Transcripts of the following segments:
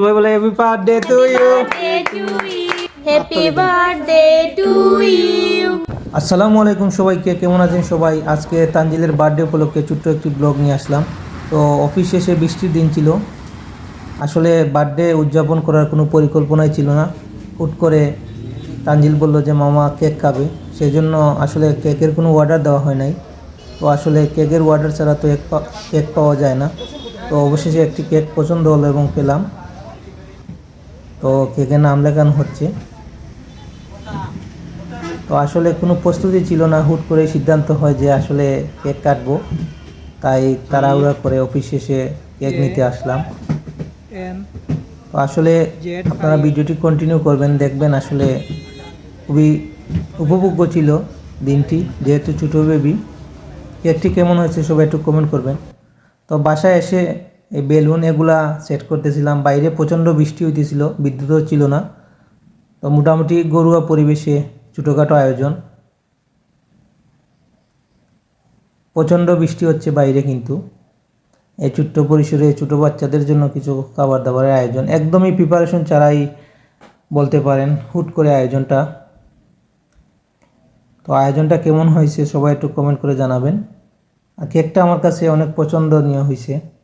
সবাই বলে happy birthday to you happy birthday to you আসসালামু আলাইকুম সবাইকে কেমন আছেন সবাই? আজকে তানজিলের বার্থডে উপলক্ষে ছোট্ট একটি ব্লগ নিয়ে আসলাম। তো অফিস শেষে বৃষ্টির দিন ছিল। আসলে বার্থডে উদযাপন করার কোনো পরিকল্পনাই ছিল না। হুট করে তানজিল বলল যে মামা কেক খাবে। সেই জন্য আসলে কেকের কোনো অর্ডার দেওয়া হয় নাই। তো আসলে কেকের অর্ডার ছাড়া তো এক কেক পাওয়া যায় না। তো অবশেষে একটি কেক পছন্দ হলো এবং পেলাম। তো কেকের নাম লেখানো হচ্ছে? তো আসলে কোনো প্রস্তুতি ছিল না হুট করে সিদ্ধান্ত হয় যে আসলে কেক কাটবো। তাই তাড়াহুড়া করে অফিস শেষে কেক নিতে আসলাম। তো আসলে আপনারা ভিডিওটি কন্টিনিউ করবেন দেখবেন আসলে খুবই উপভোগ্য ছিল দিনটি যেহেতু ছোটো বেবি কেকটি কেমন হয়েছে সবাই একটু কমেন্ট করবেন। তো বাসায় এসে এই বেলুন এগুলা সেট করতেছিলাম। বাইরে প্রচণ্ড বৃষ্টি হইতেছিল, বিদ্যুৎও ছিল না। তো মোটামুটি গরুয়া পরিবেশে ছোটোখাটো আয়োজন। প্রচণ্ড বৃষ্টি হচ্ছে বাইরে কিন্তু। এই ছোট্ট পরিসরে ছোটো বাচ্চাদের জন্য কিছু খাবার দাবারের আয়োজন। একদমই প্রিপারেশন ছাড়াই বলতে পারেন, হুট করে আয়োজনটা। তো আয়োজনটা কেমন হয়েছে সবাই একটু কমেন্ট করে জানাবেন। আর কেকটা আমার কাছে অনেক পছন্দনীয় হয়েছে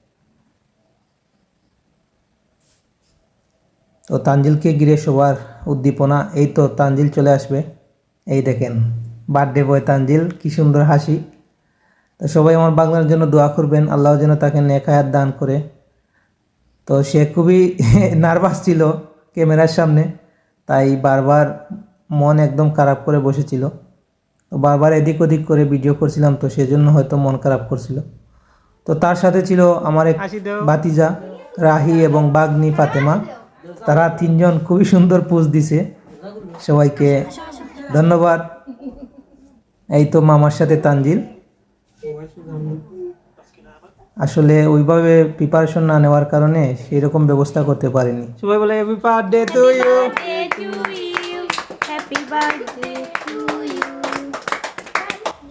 তো তানজিলকে ঘিরে সবার উদ্দীপনা এই তো তানজিল চলে আসবে। এই দেখেন বার্থডে বয় তানজিল কি সুন্দর হাসি। তো সবাই আমার বাংলার জন্য দোয়া করবেন আল্লাহ যেন তাকে নেকায়াত দান করে। তো সে খুবই নার্ভাস ছিল ক্যামেরার সামনে তাই বারবার মন একদম খারাপ করে বসেছিল। তো বারবার এদিক ওদিক করে ভিডিও করছিলাম তো সেজন্য হয়তো মন খারাপ করছিল। তো তার সাথে ছিল আমার এক বাতিজা রাহি এবং বাগনি ফাতেমা। তারা তিনজন খুবই সুন্দর পোজ দিছে। সবাইকে ধন্যবাদ। এই তো মামার সাথে তানজিল। আসলে ওইভাবে প্রিপারেশন না নেওয়ার কারণে সেই রকম ব্যবস্থা করতে পারিনি। সবাই বলে happy birthday to you happy birthday to you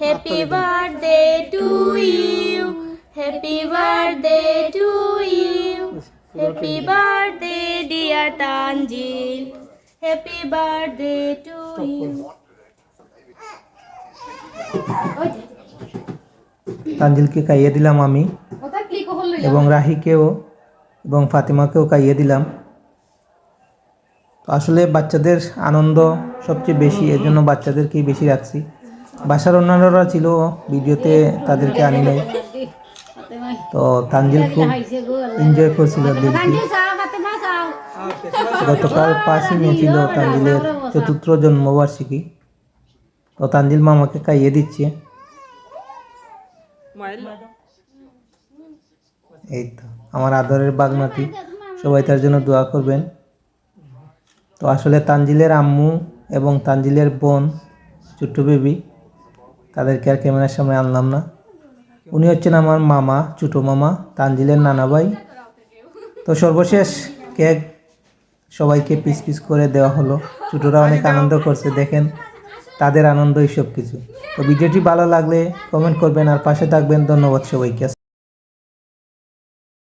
happy birthday to you happy birthday to you happy birthday dear Tanzil happy birthday to you তানজিলকে খাইয়ে দিলাম আমি। এবং রাহিকেও এবং ফাতিমাকেও খাইয়ে দিলাম। তো আসলে বাচ্চাদের আনন্দ সবচেয়ে বেশি এর জন্য বাচ্চাদেরকেই বেশি রাখছি। বাসার অন্যান্যরা ছিল ভিডিওতে তাদেরকে আনি নাই। তো তানজিল খুব এনজয় করছিল দিনটি। গতকাল পাঁচই মে ছিল তানজিলের চতুর্থ জন্মবার্ষিকী। তো তানজিল মামাকে খাইয়ে দিচ্ছে। এই তো আমার আদরের বাগনাটি সবাই তার জন্য দোয়া করবেন। তো আসলে তানজিলের আম্মু এবং তানজিলের বোন ছোট্ট বেবি তাদেরকে আর ক্যামেরার সামনে আনলাম না। উনি হচ্ছেন আমার মামা ছোটো মামা তানজিলের নানা ভাই তো সর্বশেষ কেক সবাইকে পিস পিস করে দেওয়া হলো। ছোটরা অনেক আনন্দ করছে, দেখেন, তাদের আনন্দই সব কিছু তো ভিডিওটি ভালো লাগলে কমেন্ট করবেন আর পাশে থাকবেন। ধন্যবাদ সবাইকে।